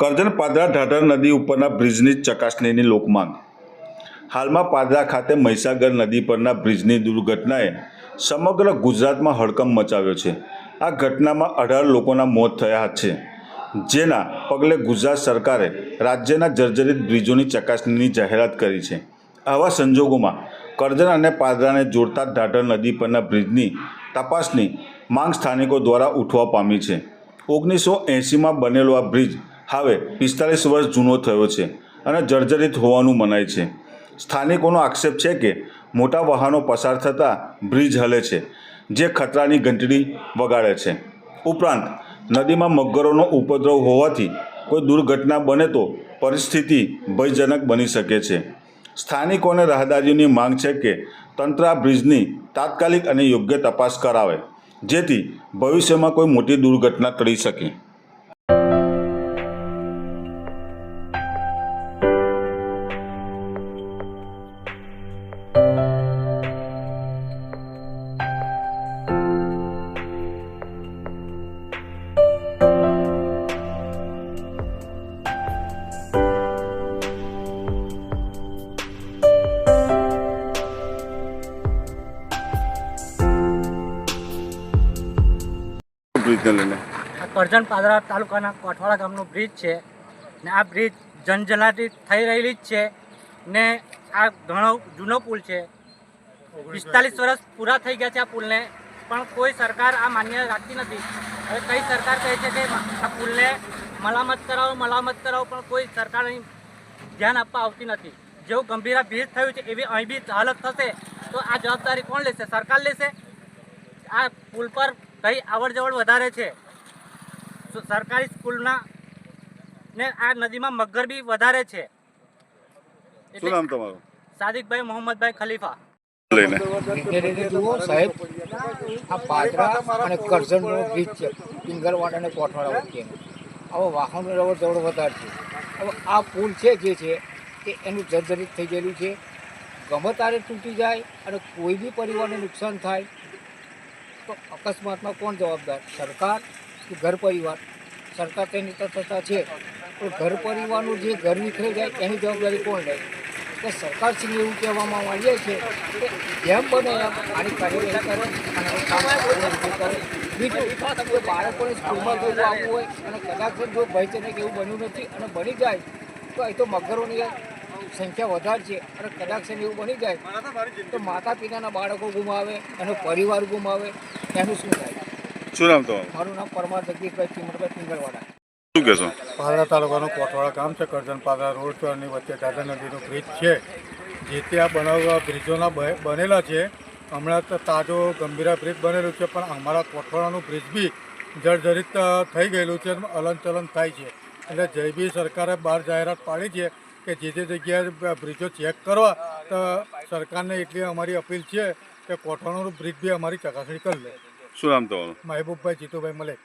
કરજણ પાદરા ઢાઢર નદી ઉપરના બ્રિજની ચકાસણીની લોકમાંગ. હાલમાં પાદરા ખાતે મહીસાગર નદી પરના બ્રિજની દુર્ઘટનાએ સમગ્ર ગુજરાતમાં હડકંપ મચાવ્યો છે. આ ઘટનામાં અઢાર લોકોના મોત થયા છે. જેના પગલે ગુજરાત સરકારે રાજ્યના જર્જરિત બ્રિજોની ચકાસણીની જાહેરાત કરી છે. આવા સંજોગોમાં કરજણ અને પાદરાને જોડતા ઢાઢર નદી પરના બ્રિજની તપાસની માંગ સ્થાનિકો દ્વારા ઉઠવા પામી છે. ઓગણીસો એંસીમાં બનેલો આ બ્રિજ હવે પિસ્તાલીસ વર્ષ જૂનો થયો છે અને જર્જરિત હોવાનું મનાય છે. સ્થાનિકોનો આક્ષેપ છે કે મોટા વાહનો પસાર થતાં બ્રિજ હલે છે, જે ખતરાની ઘંટડી વગાડે છે. ઉપરાંત, નદીમાં મગરોનો ઉપદ્રવ હોવાથી કોઈ દુર્ઘટના બને તો પરિસ્થિતિ ભયજનક બની શકે છે. સ્થાનિકોને રાહદારીઓની માંગ છે કે તંત્ર આ બ્રિજની તાત્કાલિક અને યોગ્ય તપાસ કરાવે, જેથી ભવિષ્યમાં કોઈ મોટી દુર્ઘટના ટળી શકે. બ્રિજને લઈને. કરજણ પાદરા તાલુકાના કોઠવાડા ગામનો બ્રિજ છે ને આ બ્રિજ જનજલાટી થઈ રહેલી જ છે ને આ ઘણો જૂનો પુલ છે. પિસ્તાલીસ વર્ષ પૂરા થઈ ગયા છે આ પુલને, પણ કોઈ સરકાર આ માન્ય રાખતી નથી. હવે કઈ સરકાર કહે છે કે આ પુલને મલામત કરાવો મલામત કરાવો, પણ કોઈ સરકાર અહીં ધ્યાન આપવા આવતી નથી. જેવું ગંભીર બ્રિજ થયું છે એવી અહીં બી હાલત થશે તો આ જવાબદારી કોણ લેશે? સરકાર લેશે? આ પુલ પર કઈ આવડ જવડ વધારે છે. સરકારી સ્કૂલના ને આ નદીમાં મગર બી વધારે છે. શું નામ તમારું? સાદિકભાઈ મોહમ્મદભાઈ ખલીફા. જુઓ સાહેબ આ પાદરા અને કરજણનો બ્રિજ છે. પિંગરવાડ અને કોઠવાડા વચ્ચેનો આવો વાહનો અવર જવડ વધારે છે. હવે આ પુલ છે જે છે એ એનું જર્જરિત થઈ ગયેલું છે. ગમે તારે તૂટી જાય અને કોઈ બી પરિવારને નુકસાન થાય તો અકસ્માતમાં કોણ જવાબદાર? સરકાર કે ઘર પરિવાર? સરકાર તેની તથા છે. પણ ઘર પરિવારનું જે ઘર નીકળી જાય એની જવાબદારી કોણ લે? તો સરકારશ્રીને એવું કહેવામાં આવીએ છે કે જેમ બને એમ આની કાર્યવાહી કરે અને બીજું, જો બાળકોને સ્કૂલમાં જોવું આવવું હોય અને કદાચ જો ભયજનક એવું બન્યું નથી અને બની જાય, તો એ તો મગરોની સંખ્યા વધારે છે અને કદાચ એવું બની જાય તો માતા પિતાના બાળકો ગુમાવે એનો પરિવાર ગુમાવે એનું શું થાય? શું નામ તમારું? મારું નામ પરમાર જગદીશભાઈ ચિમરભાઈ પિંગલવાડા. શું કહેશો? પાદરા તાલુકાનું કોઠવાડા ગામ છે કરજણ પાદરા રોડ છે વચ્ચે દાદા નદીનો બ્રિજ છે. જે ત્યાં બનાવવા બ્રિજોના બનેલા છે. હમણાં તો તાજો ગંભીરા બ્રિજ બનેલું છે પણ અમારા કોઠવાડાનું બ્રિજ બી જર્જરિત થઈ ગયેલું છે અને હલનચલન થાય છે. એટલે જય બી સરકારે બહાર જાહેરાત પાડી છે કે જે જે જગ્યાએ બ્રિજો ચેક કરવા તો સરકારને એટલી અમારી અપીલ છે કે કોઠવાડાનું બ્રિજ બી અમારી ચકાસણી કરી લે. શું નામ તમારું? મહેબૂબભાઈ જીતુભાઈ મલેક.